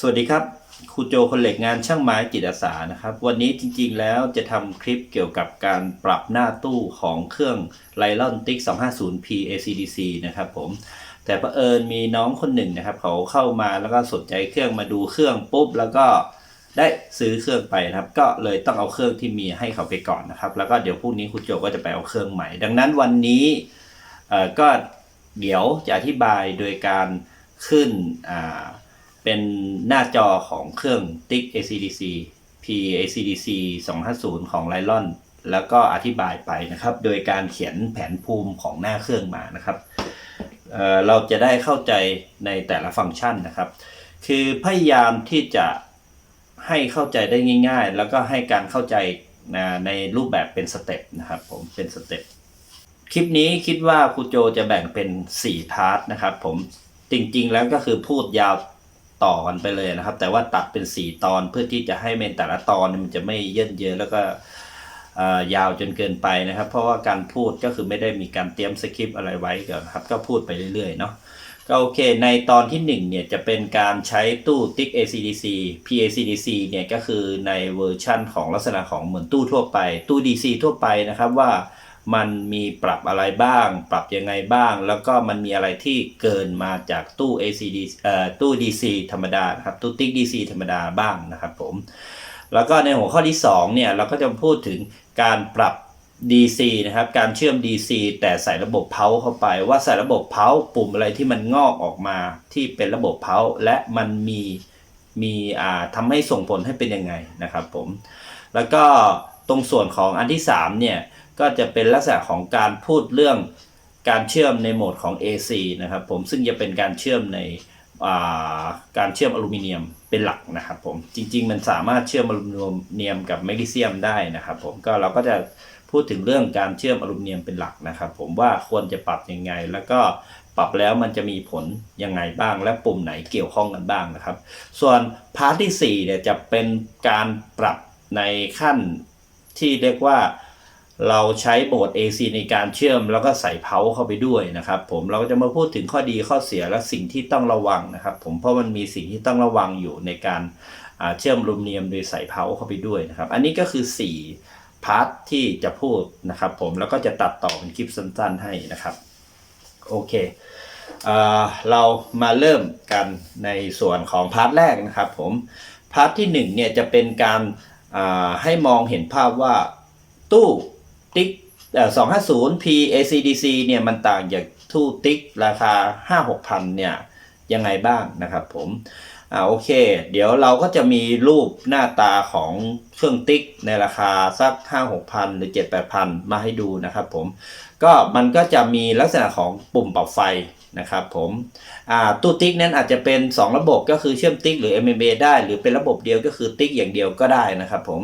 สวัสดีครับครูโจคนเหล็กงานช่างไม้จิตอาสานะครับ วันนี้จริงๆแล้วจะทำคลิปเกี่ยวกับการปรับหน้าตู้ของเครื่องไลลอนติ๊ก 250p ACDC นะครับผม แต่ประเอิญมีน้องคนหนึ่งนะครับ เขาเข้ามาแล้วก็สนใจเครื่องมาดูเครื่องปุ๊บ แล้วก็ได้ซื้อเครื่องไปนะครับ ก็เลยต้องเอาเครื่องที่มีให้เขาไปก่อนนะครับ แล้วก็เดี๋ยวพรุ่งนี้ครูโจก็จะไปเอาเครื่องใหม่ ดังนั้นวันนี้ก็เดี๋ยวจะอธิบายโดยการขึ้นอ่า เป็นหน้าจอของเครื่อง TIC ACDC P ACDC 250 ของไลลอนแล้วก็อธิบายไปนะครับ โดยการเขียนแผนภูมิของหน้าเครื่องมานะครับเเราจะได้เข้าใจในแต่ละฟังก์ชันนะครับ คือพยายามที่จะให้เข้าใจได้ง่าย ๆ แล้วก็ให้การเข้าใจนะในรูปแบบเป็นสเต็ปนะครับผมเป็นสเต็ปคลิปนี้คิดว่าครูโจจะแบ่งเป็น 4 พาร์ทนะครับผมจริงๆแล้วก็คือพูดยาว ต่อกันไปเลยนะครับ แต่ว่าตัดเป็น4ตอนเพื่อที่จะให้เมนแต่ละตอนมันจะไม่เย่นเยอะแล้วก็ยาวจนเกินไปนะครับ เพราะว่าการพูดก็คือไม่ได้มีการเตรียมสคริปต์อะไรไว้ก่อนครับ ก็พูดไปเรื่อยๆเนาะก็โอเค ในตอนที่1เนี่ยจะเป็นการใช้ตู้ติ๊ก ACDC PACDC เนี่ยก็คือในเวอร์ชั่นของลักษณะของเหมือนตู้ทั่วไป ตู้ DC ทั่วไปนะครับว่า มันมีปรับอะไรบ้าง ปรับยังไงบ้าง แล้วก็มันมีอะไรที่เกินมาจากตู้ ACD เอ่อตู้ DC ธรรมดานะครับตู้ติ๊ก DC ธรรมดาบ้างนะครับผม แล้วก็ในหัวข้อที่2เนี่ยเราก็จะพูดถึงการปรับ DC นะครับการเชื่อม DC แต่ใส่ระบบเพาเข้าไป ว่าใส่ระบบเพาปุ่มอะไรที่มันงอกออกมาที่เป็นระบบเพาและมันมีมีอ่าทำให้ส่งผลให้เป็นยังไงนะครับผม แล้วก็ตรงส่วนของอันที่3เนี่ย ก็จะเป็นลักษณะของการพูดเรื่องการเชื่อมในโหมดของ AC นะครับผมซึ่งจะเป็นการเชื่อมในาการเชื่อมอลูมิเนียมเป็นหลักนะครับผมจริง ๆ มันสามารถเชื่อมอลูมิเนียมกับแมกนีเซียมได้นะครับผมก็เราก็จะพูดถึงเรื่องการเชื่อมอลูมิเนียมเป็นหลักนะครับ ผมว่าควรจะปรับยังไง แล้วก็ปรับแล้วมันจะมีผลยังไงบ้าง และปุ่มไหนเกี่ยวข้องกันบ้างนะครับ ส่วนพาร์ทที่4เนี่ยจะเป็นการปรับในขั้นที่เรียกว่า เราใช้โหมด AC ในการเชื่อมแล้วก็ใส่เพาเข้าไปด้วยนะครับ ผมเราก็จะมาพูดถึงข้อดีข้อเสียและสิ่งที่ต้องระวังนะครับ ผมเพราะมันมีสิ่งที่ต้องระวังอยู่ในการเชื่อมลูมิเนียมโดยใส่เพาเข้าไปด้วยนะครับ อันนี้ก็คือ 4 พาร์ทที่จะพูดนะครับ ผมแล้วก็จะตัดต่อเป็นคลิปสั้นๆให้นะครับโอเคเออเรามาเริ่มกันในส่วนของพาร์ทแรกนะครับ ผมพาร์ทที่1เนี่ยจะเป็นการาให้มองเห็นภาพว่าตู้ ติ๊กเอ่อ250 P ACDC เนี่ยมันต่างจากตู้ติ๊กราคา5 6พันเนี่ยยังไงบ้างนะครับผมอ่าโอเค เดี๋ยวเราก็จะมีรูปหน้าตาของเครื่องติ๊กในราคาสัก5 6พันหรือ7 8พันมาให้ดูนะครับผมก็มันก็จะมีลักษณะของปุ่มปรับไฟนะครับผมอ่าตู้ติ๊กนั้นอาจจะเป็น 2 ระบบก็คือเชื่อมติ๊กหรือ MMA ได้ หรือเป็นระบบเดียวก็คือติ๊กอย่างเดียวก็ได้นะครับผม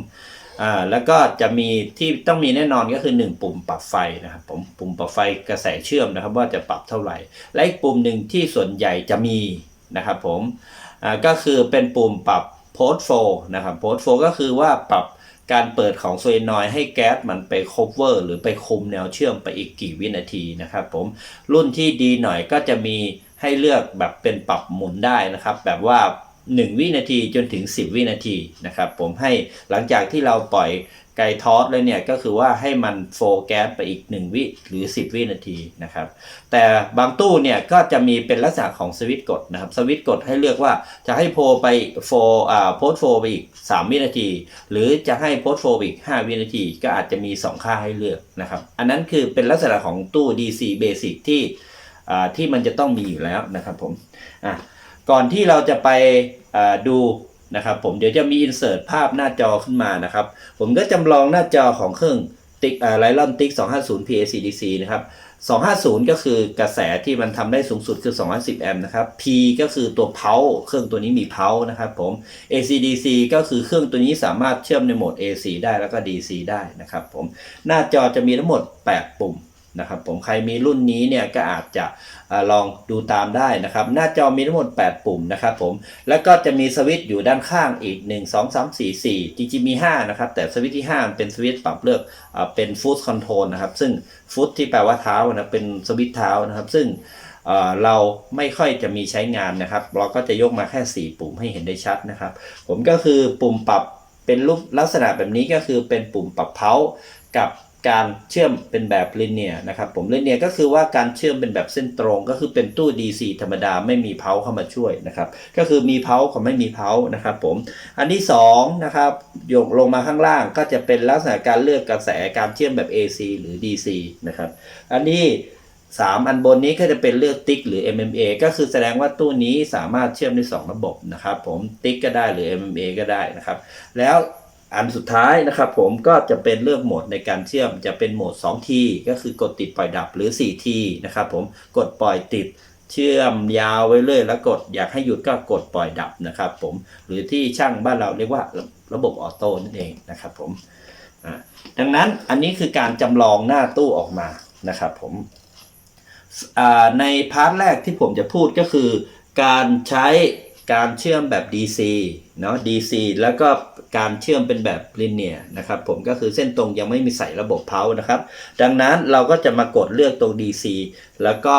อ่าแล้วก็จะมีที่ต้องมีแน่นอนก็คือ 1 ปุ่มปรับไฟนะครับผมปุ่มปรับไฟกระแสเชื่อมนะครับว่าจะปรับเท่าไหร่ และอีกปุ่มหนึ่งที่ส่วนใหญ่จะมีนะครับผมอ่าก็คือเป็นปุ่มปรับโพสโฟนะครับโพสโฟก็คือว่าปรับการเปิดของโซเลนอยให้แก๊สมันไป cover หรือไปคุมแนวเชื่อมไปอีกกี่วินาทีนะครับผมรุ่นที่ดีหน่อยก็จะมีให้เลือกแบบเป็นปรับหมุนได้นะครับ แบบว่า 1 วินาทีจนถึง 10 วินาทีนะครับ ผมให้หลังจากที่เราปล่อยไกทอสเลยเนี่ยก็คือว่าให้มันโฟแก๊สไปอีก 1 วิหรือ 10 วินาทีนะครับ แต่บางตู้เนี่ยก็จะมีเป็นลักษณะของสวิตช์กดนะครับ สวิตช์กดให้เลือกว่าจะให้โฟไปโฟอ่าโพสโฟไปอีก 3 วินาที หรือจะให้โพสโฟไปอีก 5 วินาที ก็อาจจะมี 2 ค่าให้เลือกนะครับ อันนั้นคือเป็นลักษณะของตู้ DC Basic ที่อ่าที่มันจะต้องมีอยู่แล้วนะครับผมอะ ก่อนที่เราจะไปดูนะครับผมเดี๋ยวจะมีอินเสิร์ตภาพหน้าจอขึ้นมานะครับ ผมก็จำลองหน้าจอของเครื่องติ๊กไลลอนติ๊ก250 PACDC นะครับ 250 ก็คือกระแสที่มันทำได้สูงสุดคือ 210 แอมป์นะครับ P ก็คือตัวเพาเครื่องตัวนี้มีเพานะครับผม ACDC ก็คือเครื่องตัวนี้สามารถเชื่อมในโหมด AC ได้แล้วก็ DC ได้นะครับผม หน้าจอจะมีทั้งหมด 8 ปุ่ม นะครับผมใครมีรุ่นนี้เนี่ยก็อาจจะลองดูตามได้นะครับ หน้าจอมีทั้งหมด 8 ปุ่มนะครับผมแล้วก็จะมีสวิตช์อยู่ด้านข้างอีก 1 2 3 4 4จริงๆมี 5 นะครับ แต่สวิตช์ที่ 5 เป็นสวิตช์ปรับเลือกเป็นฟู t คอนโทรลนะครับซึ่งฟุตที่แปลว่าเท้านะเป็นสวิตช์เท้านะครับ ซึ่งเอ่อเราไม่ค่อยจะมีใช้งานนะครับ เราก็จะยกมาแค่ 4 ปุ่มให้เห็นได้ชัดนะครับ ผมก็คือปุ่มปรับเป็นรูปลักษณะแบบนี้ก็คือเป็นปุ่มปรับเพากับ การเชื่อมเป็นแบบลิเนียนะครับผมลิเนียก็คือว่าการเชื่อมเป็นแบบเส้นตรงก็คือเป็นตู้ DC ธรรมดาไม่มีเพาเข้ามาช่วยนะครับก็คือมีเพากับไม่มีเพานะครับผมอันที่2นะครับโยกลงมาข้างล่างก็จะเป็นลักษณะการเลือกกระแสการเชื่อมแบบ AC หรือ DC นะครับอันนี้สามอันบนนี้ก็จะเป็นเลือกติ๊กหรือ MMA ก็คือแสดงว่าตู้นี้สามารถเชื่อมได้สองระบบนะครับผมติ๊กก็ได้หรือ MMA ก็ได้นะครับแล้ว อันสุดท้ายนะครับผมก็จะเป็นเลือกโหมดในการเชื่อมจะเป็นโหมด 2T ก็คือกดติดปล่อยดับหรือ 4T นะครับผมกดปล่อยติดเชื่อมยาวไว้เรื่อยแล้วกดอยากให้หยุดก็กดปล่อยดับนะครับผมหรือที่ช่างบ้านเราเรียกว่าระบบออโต้นั่นเองนะครับผมดังนั้นอันนี้คือการจำลองหน้าตู้ออกมานะครับผมในพาร์ทแรกที่ผมจะพูดก็คือ การใช้การเชื่อมแบบ DC เนาะ DC แล้วก็การเชื่อมเป็นแบบลิเนียนะครับผมก็คือเส้นตรงยังไม่มีใส่ระบบเพานะครับ ดังนั้นเราก็จะมากดเลือกตรง DC แล้วก็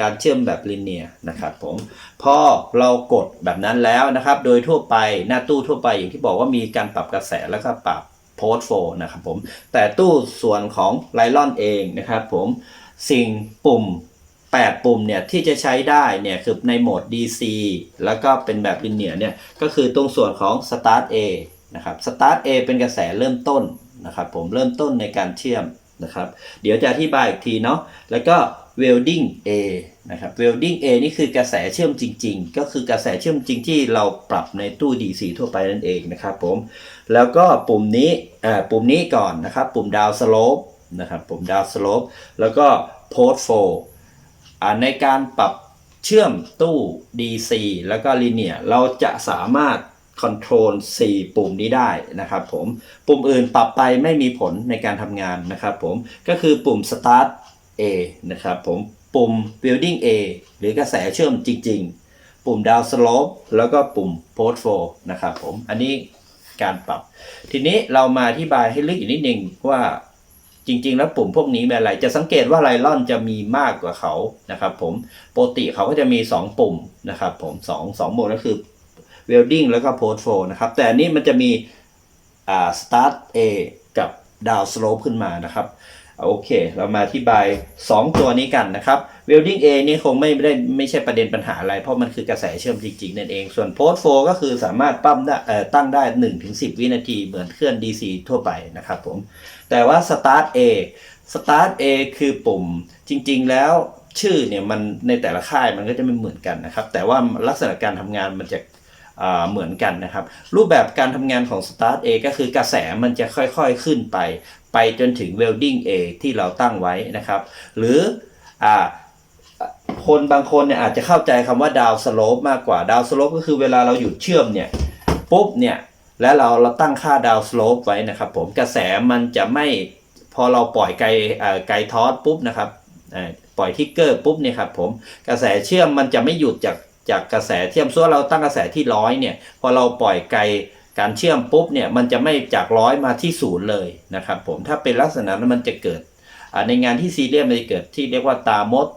การเชื่อมแบบลิเนียนะครับผมพอเรากดแบบนั้นแล้วนะครับ โดยทั่วไปหน้าตู้ทั่วไปอย่างที่บอกว่ามีการปรับกระแสแล้วก็ปรับโพสโฟนะครับผมแต่ตู้ส่วนของไลลอนเองนะครับผมสิ่งปุ่ม 8 ปุ่มเนี่ยที่จะใช้ได้เนี่ยคือในโหมด DC แล้วก็เป็นแบบลิเนียเนี่ยก็คือตรงส่วนของ Start A นะครับ Start A เป็นกระแสเริ่มต้นนะครับผมเริ่มต้นในการเชื่อมนะครับ เดี๋ยวจะอธิบายอีกทีเนาะแล้วก็ Welding A นะครับ Welding A นี่คือกระแสเชื่อมจริง ๆ ก็คือกระแสเชื่อมจริงที่เราปรับในตู้ DC ทั่วไปนั่นเองนะครับผมแล้วก็ปุ่มนี้อ่าปุ่มนี้ก่อนนะครับ ปุ่ม Down Slope นะครับปุ่ม Down Slope แล้วก็ Post Flow ในการปรับเชื่อมตู้ DC แล้วก็ Linear เราจะสามารถคอนโทรล4ปุ่มนี้ได้นะครับผม ปุ่มอื่นปรับไปไม่มีผลในการทำงานนะครับผม ก็คือปุ่ม Start A นะครับผม ปุ่ม Building A หรือกระแสเชื่อมจริง ๆ ปุ่ม Down Slope แล้วก็ปุ่ม Post Flow นะครับผม อันนี้การปรับ ทีนี้เรามาอธิบายให้ลึกอีกนิดนึงว่า จริง ๆ แล้วปุ่มพวกนี้เป็นอะไร จะสังเกตว่าไลลอนจะมีมากกว่าเขานะครับผมปกติเขาก็จะมี 2 ปุ่มนะครับผม2 2โหมดก็คือ welding แล้วก็ post flow นะครับ แต่อันนี้มันจะมีอ่า start A กับ down slope ขึ้นมานะครับ โอเค เรามาอธิบาย 2 ตัวนี้กันนะครับ welding A นี่คงไม่ได้ไม่ใช่ประเด็นปัญหาอะไร เพราะมันคือกระแสเชื่อมจริงๆนั่นเอง ส่วน post flow ก็คือสามารถปั้มได้ตั้งได้ 1-10 วินาทีเหมือนเครื่อง DC ทั่วไปนะครับผม แต่ว่า start A start A คือปุ่มจริง ๆ แล้วชื่อเนี่ยมันในแต่ละค่ายมันก็จะไม่เหมือนกันนะครับ แต่ว่าลักษณะการทำงานมันจะเหมือนกันนะครับ รูปแบบการทำงานของ start A ก็คือกระแสมันจะค่อยๆขึ้นไป ไปจนถึง welding A ที่เราตั้งไว้นะครับ หรืออคนบางคนเนี่ยอาจจะเข้าใจคำว่าดาวสโลปมากกว่าดาวสโลปก็คือเวลาเราหยุดเชื่อมเนี่ยปุ๊บเนี่ยแล้วเราเราตั้งค่าดาวสโลปไว้นะครับผมกระแสมันจะไม่พอเราปล่อยไกลไกลทอสปุ๊บนะครับปล่อยทิกเกอร์ปุ๊บเนี่ยครับผมกระแสเชื่อมมันจะไม่หยุดจากจากกระแสเชื่อมส่วนเราตั้งกระแสที่ร้อยเนี่ยพอเราปล่อยไกล การเชื่อมปุ๊บเนี่ยมันจะไม่จากร้อยมาที่ศูนย์เลยนะครับผมถ้าเป็นลักษณะนั้นมันจะเกิดในงานที่ซีเรียสมันจะเกิดที่เรียกว่าตามด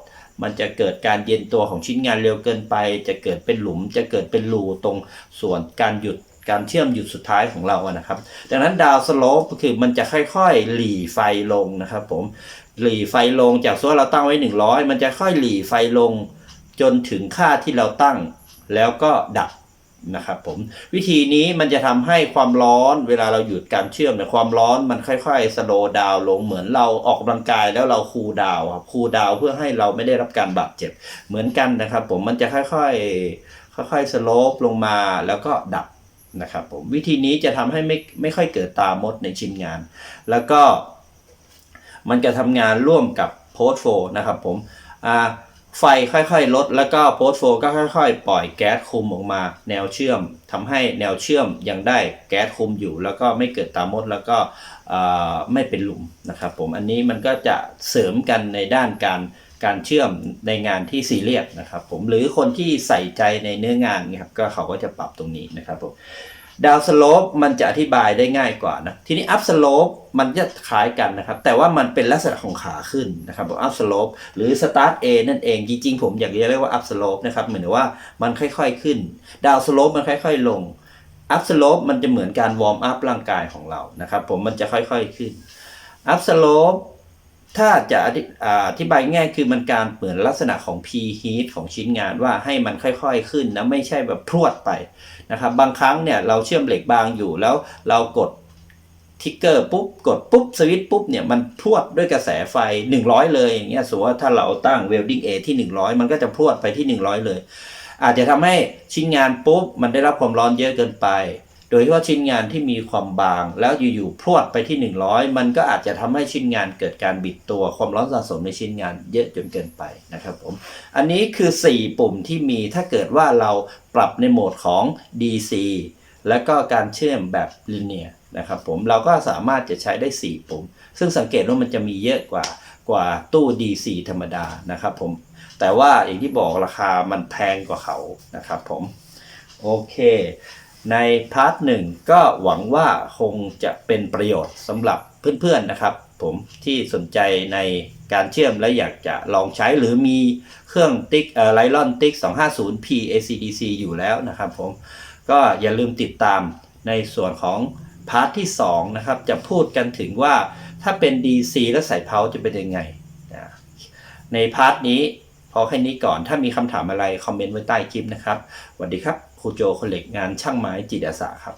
มันจะเกิดการเย็นตัวของชิ้นงานเร็วเกินไป จะเกิดเป็นหลุม จะเกิดเป็นรูตรงส่วนการหยุดการเชื่อมหยุดสุดท้ายของเราอะนะครับ ดังนั้นดาวสโลปคือมันจะค่อยๆ หลีไฟลงนะครับผมหลีไฟลงจากส่วนเราตั้งไว้ 100 มันจะค่อยหลีไฟลงจนถึงค่าที่เราตั้งแล้วก็ดับ นะครับผมวิธีนี้มันจะทำให้ความร้อนเวลาเราหยุดการเชื่อมเนี่ยความร้อนมันค่อยๆสโลว์ดาวลงเหมือนเราออกกำลังกายแล้วเราคูลดาวครับคูลดาวเพื่อให้เราไม่ได้รับการบาดเจ็บเหมือนกันนะครับผมมันจะค่อยๆค่อยๆสโลปลงมาแล้วก็ดับนะครับผมวิธีนี้จะทำให้ไม่ไม่ค่อยเกิดตามดในชิ้นงาน แล้วก็มันจะทำงานร่วมกับโพสโฟนะครับผมอ่า ไฟค่อยๆ ลด แล้วก็โพสโฟก็ค่อยๆ ปล่อยแก๊สคุมออกมา แนวเชื่อมทำให้แนวเชื่อมยังได้แก๊สคุมอยู่ แล้วก็ไม่เกิดตามดแล้วก็ไม่เป็นหลุมนะครับผมอันนี้มันก็จะเสริมกันในด้านการการเชื่อมในงานที่ซีเรียสนะครับผมหรือคนที่ใส่ใจในเนื้องานเนี่ยครับก็เขาก็จะปรับตรงนี้นะครับผม ดาวสโลปมันจะอธิบายได้ง่ายกว่านะทีนี้อัพสโลปมันจะคล้ายกันนะครับ แต่ว่ามันเป็นลักษณะของขาขึ้นนะครับอัพสโลปหรือสตาร์ทเอนั่นเองจริงๆผมอยากจะเรียกว่าอัพสโลปนะครับเหมือนว่ามันค่อยๆขึ้น ดาวสโลปมันค่อย ๆ ลงอัพสโลปมันจะเหมือนการวอร์มอัพร่างกายของเรานะครับ ผมมันจะค่อยๆขึ้นอัพสโลป ถ้าจะอธิบายง่ายคือมันการเหมือนลักษณะของ P heat ของชิ้นงานว่าให้มันค่อยๆขึ้นนะไม่ใช่แบบพรวดไปนะครับบางครั้งเนี่ยเราเชื่อมเหล็กบางอยู่แล้วเรากดทิกเกอร์ปุ๊บกดปุ๊บสวิตช์ปุ๊บเนี่ยมันพรวดด้วยกระแสไฟ 100 เลยอย่างเงี้ยสมมติว่าถ้าเราตั้งเวลดิ้งเอที่ 100 มันก็จะพรวดไปที่ 100 เลย อาจจะทำให้ชิ้นงานปุ๊บมันได้รับความร้อนเยอะเกินไป โดยเฉพาะชิ้นงานที่มีความบาง แล้วอยู่ๆพรวดไปที่ 100 มันก็อาจจะทำให้ชิ้นงานเกิดการบิดตัวความร้อนสะสมในชิ้นงานเยอะจนเกินไปนะครับผมอันนี้คือ 4 ปุ่มที่มีถ้าเกิดว่าเราปรับในโหมดของ DC แล้วก็การเชื่อมแบบ linear นะครับผมเราก็สามารถจะใช้ได้ 4 ปุ่ม ซึ่งสังเกตว่ามันจะมีเยอะกว่ากว่าตู้ DC ธรรมดานะครับผมแต่ว่าอย่างที่บอกราคามันแพงกว่าเขานะครับผมโอเค ในพาร์ทหนึ่งก็หวังว่าคงจะเป็นประโยชน์สำหรับเพื่อนๆนะครับผมที่สนใจในการเชื่อมและอยากจะลองใช้หรือมีเครื่องติ๊กเอ่อไลลอนติ๊ก 250P ACDC อยู่แล้วนะครับผมก็อย่าลืมติดตามในส่วนของพาร์ทที่ 2 นะครับ จะพูดกันถึงว่าถ้าเป็น DC และสายเพาจะเป็นยังไง ในพาร์ทนี้พอแค่นี้ก่อนถ้ามีคำถามอะไร คอมเมนต์ไว้ใต้คลิปนะครับสวัสดีครับ ครูโจคนเหล็กงานช่างไม้จิตอาสาครับ